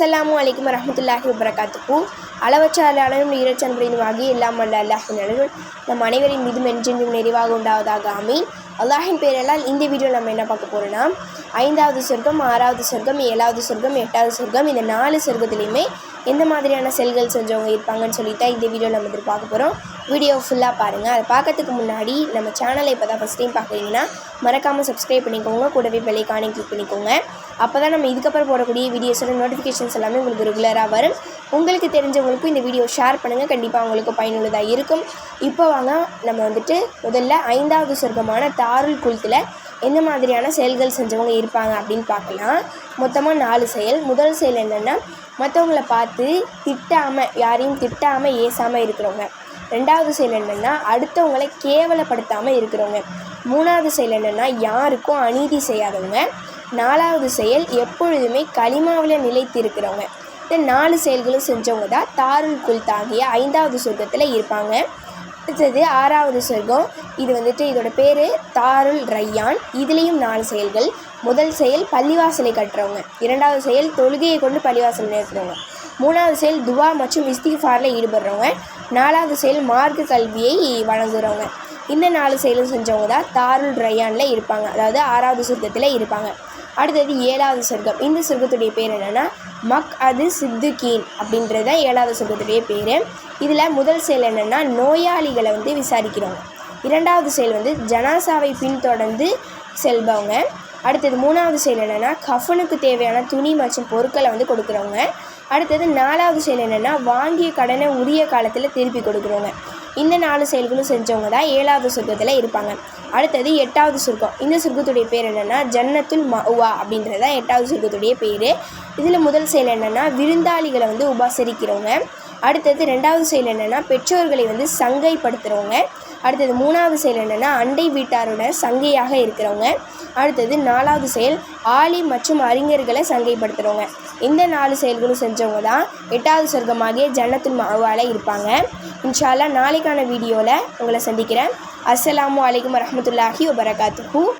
அஸ்ஸலாமு அலைக்கும் வரமத்துல்லாஹி வபரகாத்துஹு. அளவற்ற அலாலும் நீரச்சன்படினும் ஆகிய எல்லாம் அல்ல அல்லாஹின் அழகும் நம் அனைவரின் மீதும் என்றென்றும் நிறைவாக உண்டாவதாக. அமீன் அல்லாஹின் பேரெல்லாம் இந்த வீடியோ நம்ம என்ன பார்க்க போகிறோன்னா ஐந்தாவது சொர்க்கம் ஆறாவது சொர்க்கம் ஏழாவது சொர்க்கம் எட்டாவது சொர்க்கம் இந்த நாலு சொர்க்கத்துலேயுமே எந்த மாதிரியான செல்கள் செஞ்சவங்க இருப்பாங்கன்னு சொல்லிட்டு இந்த வீடியோ நம்ம இதில் பார்க்க போகிறோம் வீடியோ ஃபுல்லாக பாருங்கள் அதை பார்க்கறதுக்கு முன்னாடி நம்ம சேனலை இப்போ தான் ஃபஸ்ட் டைம் பார்க்குறீங்கன்னா மறக்காமல் சப்ஸ்கிரைப் பண்ணிக்கோங்க. கூடவே பெல்லைக்கானே கிளிக் பண்ணிக்கோங்க. அப்போ தான் நம்ம இதுக்கப்புறம் போடக்கூடிய வீடியோஸோட நோட்டிஃபிகேஷன்ஸ் எல்லாமே உங்களுக்கு ரெகுலராக வரும். உங்களுக்கு தெரிஞ்சவங்களுக்கும் இந்த வீடியோ ஷேர் பண்ணுங்கள் கண்டிப்பாக உங்களுக்கு பயனுள்ளதாக இருக்கும். இப்போ வாங்க நம்ம வந்துட்டு முதல்ல ஐந்தாவது சொர்க்கமான தாருல் குளத்தில் எந்த மாதிரியான செயல்கள் செஞ்சவங்க இருப்பாங்க அப்படின்னு பார்க்கலாம். மொத்தமாக நாலு செயல். முதல் செயல் என்னென்னா மற்றவங்கள பார்த்து திட்டாமல் யாரையும் திட்டாமல் ஏசாமல் இருக்கிறவங்க. ரெண்டாவது செயல் என்னென்னா அடுத்தவங்களை கேவலப்படுத்தாமல் இருக்கிறவங்க. மூணாவது செயல் என்னென்னா யாருக்கும் அநீதி செய்யாதவங்க. நாலாவது செயல் எப்பொழுதுமே களிமாவில் நிலைத்து இருக்கிறவங்க இந்த நாலு செயல்களும் செஞ்சவங்க தான் தாருல் குல் ஆகிய ஐந்தாவது சொர்க்கத்தில் இருப்பாங்க. அடுத்தது ஆறாவது சொர்க்கம். இது வந்துட்டு இதோட பேர் தாருல் ரையான். இதுலேயும் நாலு செயல்கள். முதல் செயல் பள்ளிவாசலை கட்டுறவங்க. இரண்டாவது செயல் தொழுகையை கொண்டு பள்ளிவாசல் நிறுத்துறவங்க. மூணாவது செயல் துவா மற்றும் இஸ்திஃபாரில் ஈடுபடுறவங்க. நாலாவது செயல் மார்க்க கல்வியை வழங்குறவங்க. இந்த நாலு செயலும் செஞ்சவங்க தான் தாருல் ரையானில் இருப்பாங்க. அதாவது ஆறாவது சொர்க்கத்தில் இருப்பாங்க. அடுத்தது ஏழாவது சொர்க்கம். இந்த சொர்க்கத்துடைய பேர் என்னென்னா மக் அது சித்துகீன் அப்படின்றது தான் ஏழாவது சொர்க்கத்துடைய பேர். இதில் முதல் செயல் என்னென்னா நோயாளிகளை வந்து விசாரிக்கிறவங்க. இரண்டாவது செயல் வந்து ஜனாசாவை பின்தொடர்ந்து செல்பவங்க. அடுத்தது மூணாவது செயல் என்னென்னா கஃபனுக்கு தேவையான துணி மற்றும் பொருட்களை வந்து கொடுக்குறவங்க. அடுத்தது நாலாவது செயல் என்னென்னா வாங்கிய கடனை உரிய காலத்தில் திருப்பி கொடுக்குறவங்க. இந்த நாலு செயல்களும் செஞ்சவங்க தான் ஏழாவது சொர்க்கத்தில் இருப்பாங்க. அடுத்தது எட்டாவது சொர்க்கம். இந்த சொர்க்கத்துடைய பேர் என்னென்னா ஜன்னத்துல் மவா அப்படின்றது தான் எட்டாவது சொர்க்கத்துடைய பேர். இதில் முதல் செயல் என்னென்னா விருந்தாளிகளை வந்து உபசரிக்கிறவங்க. அடுத்தது ரெண்டாவது செயல் என்னென்னா பெற்றோர்களை வந்து சங்கைப்படுத்துகிறவங்க அடுத்தது மூணாவது செயல் என்னென்னா அண்டை வீட்டாருடன் சங்கையாக இருக்கிறவங்க. அடுத்தது நாலாவது செயல் ஆலி மற்றும் அறிஞர்களை சங்கைப்படுத்துகிறவங்க இந்த நாலு செயல்களும் செஞ்சவங்க தான் எட்டாவது சொர்க்கமாகிய ஜன்னத்துல் மாவால இருப்பாங்க. இன்ஷால்லா நாளைக்கான வீடியோவில் உங்களை சந்திக்கிறேன். அஸ்ஸலாமு அலைக்கும் வரமத்துல்லாஹி வபரகாத்துஹூ.